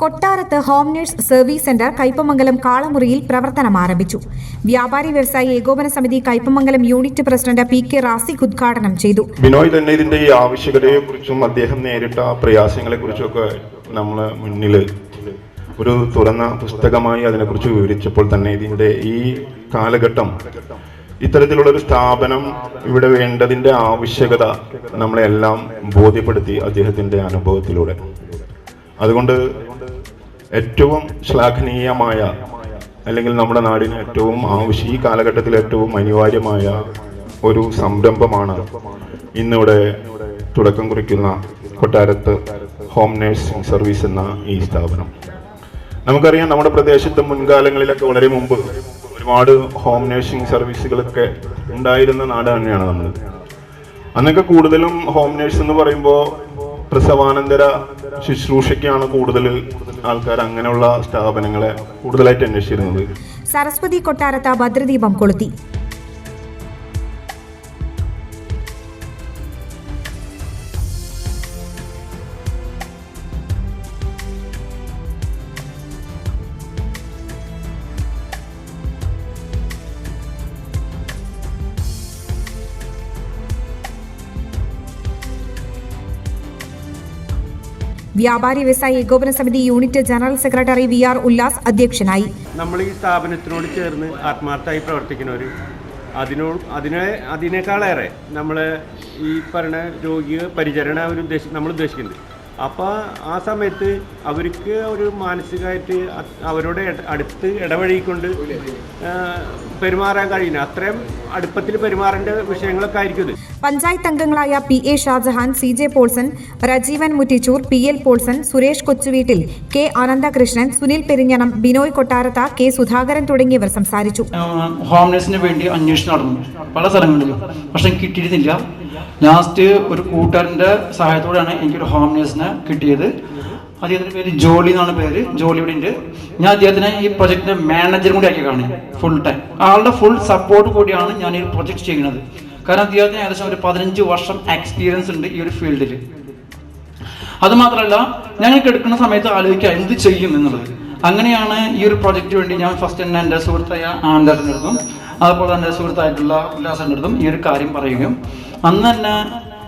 Kottarath home service centre Kaipamangalam കാളമുറിയിൽ പ്രവർത്തനം ആരംഭിച്ചു. വ്യാപാരി വ്യവസായി ഏകോപന സമിതി Kaipamangalam unit president P K Rasiq ഉദ്ഘാടനം ചെയ്തു. ബിനോയ് തന്നെ ഇതിന്റെ ഈ ആവശ്യകതയെക്കുറിച്ചും അദ്ദേഹം നേരിട്ട പ്രയാസങ്ങളെക്കുറിച്ചൊക്കെ നമ്മൾ മുന്നിൽ ഒരു തുറന്ന പുസ്തകമായി അതിനെക്കുറിച്ച് വിവരിച്ചപ്പോൾ തന്നെ ഇതിന്റെ ഈ കാലഘട്ടം ഇത്തരത്തിലുള്ള ഒരു സ്ഥാപനം ഇവിടെ വേണ്ടതിന്റെ ആവശ്യകത നമ്മളെല്ലാം ബോധ്യപ്പെടുത്തി അദ്ദേഹത്തിന്റെ അനുഭവത്തിലൂടെ. അതുകൊണ്ട് ഏറ്റവും ശ്ലാഘനീയമായ അല്ലെങ്കിൽ നമ്മുടെ നാടിന് ഏറ്റവും ആവശ്യം ഈ കാലഘട്ടത്തിൽ ഏറ്റവും അനിവാര്യമായ ഒരു സംരംഭമാണ് ഇന്നിവിടെ തുടക്കം കുറിക്കുന്ന കൊട്ടാരത്ത് ഹോം നേഴ്സിംഗ് സർവീസ് എന്ന ഈ സ്ഥാപനം. നമുക്കറിയാം നമ്മുടെ പ്രദേശത്ത് മുൻകാലങ്ങളിലൊക്കെ വളരെ മുമ്പ് ഒരുപാട് ഹോം നേഴ്സിംഗ് സർവീസുകളൊക്കെ ഉണ്ടായിരുന്ന നാട് തന്നെയാണ് നമ്മൾ അന്നൊക്കെ കൂടുതലും ഹോം നേഴ്സ് എന്ന് പറയുമ്പോൾ പ്രസവാനന്തര ശുശ്രൂഷയ്ക്കാണ് കൂടുതൽ ആൾക്കാർ അങ്ങനെയുള്ള സ്ഥാപനങ്ങളെ കൂടുതലായിട്ട് അന്വേഷിച്ചിരുന്നത്. സരസ്വതി കൊട്ടാരത്ത ഭദ്രദീപം കൊളുത്തി. വ്യാപാരി വ്യവസായി ഏകോപന സമിതി unit general secretary V R Ullas അധ്യക്ഷനായി. നമ്മൾ ഈ സ്ഥാപനത്തിനോട് ചേർന്ന് ആത്മാർത്ഥമായി പ്രവർത്തിക്കുന്നവർ അതിനോ അതിനെ അതിനേക്കാളേറെ നമ്മൾ ഈ പറയുന്ന രോഗിയെ പരിചരണ ഒരു ഉദ്ദേശം നമ്മൾ ഉദ്ദേശിക്കുന്നത് അപ്പോൾ ആ സമയത്ത് അവർക്ക് ഒരു മാനസികമായിട്ട് അവരോട് അടുത്ത് ഇടപഴകിക്കൊണ്ട് പെരുമാറാൻ കഴിയുന്നത് അത്രയും അടുപ്പത്തിൽ പെരുമാറേണ്ട വിഷയങ്ങളൊക്കെ ആയിരിക്കും ഇത് പഞ്ചായത്ത് അംഗങ്ങളായ P A Shajahan C J Paulson Rajeevan Muttichur P L Paulson Suresh Kochuveettil K Anandakrishnan Sunil Perinjanam Binoy Kottarath K Sudhakaran തുടങ്ങിയവർ സംസാരിച്ചു. ഹോംലെസിന് വേണ്ടി അന്വേഷണം നടന്നു. പല സ്ഥലങ്ങളിലും. പക്ഷെ കിട്ടിയിരുന്നില്ല. ലാസ്റ്റ് ഒരു കൂട്ടുകാരന്റെ സഹായത്തോടെയാണ് എനിക്കൊരു ഹോം നേഴ്സിനെ കിട്ടിയത്. അദ്ദേഹത്തിന്റെ പേര് ജോളി എന്നാണ് പേര്. ജോളി ഇവിടെ ഉണ്ട്. ഞാൻ അദ്ദേഹത്തിനെ ഈ പ്രൊജക്ടിന്റെ മാനേജർ കൂടി ആക്കിയാണ് ഫുൾ ടൈം ആളുടെ ഫുൾ സപ്പോർട്ട് കൂടിയാണ് ഞാൻ ഈ പ്രൊജക്ട് ചെയ്യുന്നത്. കാരണം അദ്ദേഹത്തിന് ഏകദേശം ഒരു പതിനഞ്ച് വർഷം എക്സ്പീരിയൻസ് ഉണ്ട് ഈ ഒരു ഫീൽഡിൽ അത് മാത്രമല്ല ഞങ്ങൾക്ക് എടുക്കുന്ന സമയത്ത് ആലോചിക്കുക എന്ത് ചെയ്യും എന്നുള്ളത്. അങ്ങനെയാണ് ഈ ഒരു പ്രൊജക്റ്റ് വേണ്ടി ഞാൻ ഫസ്റ്റ് തന്നെ എന്റെ സുഹൃത്തായ അടുത്തും അതുപോലെ തന്നെ സുഹൃത്തായിട്ടുള്ള ഉല്ലാസന്റെ അടുത്തും ഈ ഒരു കാര്യം പറയുകയും അന്ന് തന്നെ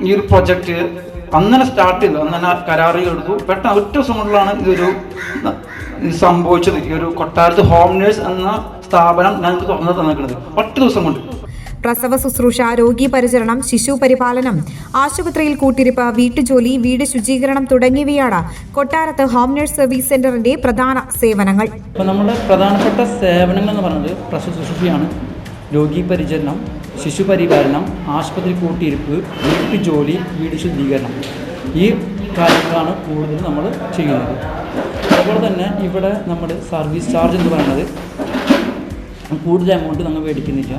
ഈ ഒരു പ്രൊജക്റ്റ് അങ്ങനെ തന്നെ സ്റ്റാർട്ട് ചെയ്തു. അന്ന് തന്നെ കരാറുകൾ എടുത്തു. പെട്ടെന്ന് ഒറ്റ ദിവസം കൊണ്ടിലാണ് ഇതൊരു ഇത് സംഭവിച്ചത്. ഈ ഒരു കൊട്ടാരത്ത് ഹോം നേഴ്സ് എന്ന സ്ഥാപനം ഞങ്ങൾക്ക് തുറന്നു തന്നിരിക്കുന്നത്. ഒറ്റ ദിവസം കൊണ്ട്. പ്രസവ ശുശ്രൂഷ രോഗി പരിചരണം ശിശു പരിപാലനം ആശുപത്രിയിൽ കൂട്ടിരിപ്പ് വീട്ടുജോലി വീട് ശുചീകരണം തുടങ്ങിയവയാണ് കൊട്ടാരത്ത് ഹോം നഴ്സ് സർവീസ് സെന്ററിന്റെ പ്രധാന സേവനങ്ങൾ. നമ്മുടെ പ്രധാനപ്പെട്ട സേവനങ്ങൾ എന്ന് പറയുന്നത് പ്രസവ ശുശ്രൂഷയാണ്. രോഗി പരിചരണം ശിശു പരിപാലനം ആശുപത്രി കൂട്ടിയിരിപ്പ് വീട്ടു ജോലി വീട് ശുദ്ധീകരണം. ഈ കാര്യങ്ങളാണ് കൂടുതൽ നമ്മൾ ചെയ്യുന്നത്. അതുപോലെ തന്നെ ഇവിടെ നമ്മൾ സർവീസ് ചാർജ് എന്ന് പറയുന്നത് കൂടുതൽ എമൗണ്ട് നമ്മൾ മേടിക്കുന്നില്ല.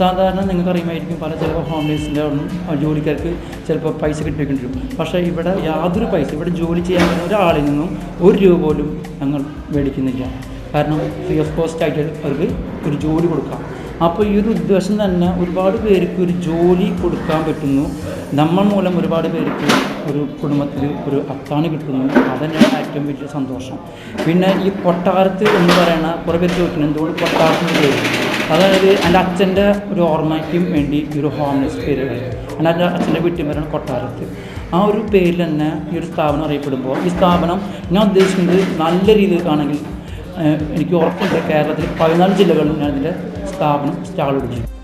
സാധാരണ നിങ്ങൾക്ക് അറിയുമായിരിക്കും പല ചിലപ്പോൾ ഹോം ഒന്നും ജോലിക്കാർക്ക് ചിലപ്പോൾ പൈസ കിട്ടിയിട്ടുണ്ട് പക്ഷേ ഇവിടെ യാതൊരു പൈസ ഇവിടെ ജോലി ചെയ്യാൻ പറ്റുന്ന ഒരാളിൽ നിന്നും ഒരു രൂപ പോലും ഞങ്ങൾ മേടിക്കുന്നില്ല. കാരണം ഫ്രീ ഓഫ് കോസ്റ്റ് ആയിട്ട് അവർക്ക് ഒരു ജോലി കൊടുക്കാം. അപ്പോൾ ഈ ഒരു ഉദ്ദേശം തന്നെ ഒരുപാട് പേർക്ക് ഒരു ജോലി കൊടുക്കാൻ പറ്റുന്നു. നമ്മൾ മൂലം ഒരുപാട് പേർക്ക് ഒരു കുടുംബത്തിൽ ഒരു അത്താണി കിട്ടുന്നു. അതന്നെയാണ് ഏറ്റവും വലിയ സന്തോഷം. പിന്നെ ഈ കൊട്ടാരത്ത് എന്ന് പറയുന്ന കുറേ പേര് ചോദിക്കുന്നത് എന്തുകൊണ്ട് കൊട്ടാരത്തിന് പേര്? അതായത് എന്റെ അച്ഛന്റെ ഒരു ഓർമ്മയ്ക്കും വേണ്ടി ഈ ഒരു ഹോംലെസ് പേര് എന്റെ എന്റെ അച്ഛന്റെ വീട്ടിൽ പേരാണ് കൊട്ടാരത്ത്. ആ ഒരു പേരിൽ തന്നെ ഈ ഒരു സ്ഥാപനം അറിയപ്പെടുമ്പോൾ ഈ സ്ഥാപനം ഞാൻ ഉദ്ദേശിക്കുന്നത് നല്ല രീതിയിൽ കാണെങ്കിൽ എനിക്ക് ഉറപ്പുണ്ട് കേരളത്തിൽ പതിനാല് ജില്ലകളിൽ ഞാൻ ഇതിന്റെ സ്ഥാപനം സ്റ്റാൾ ചെയ്യും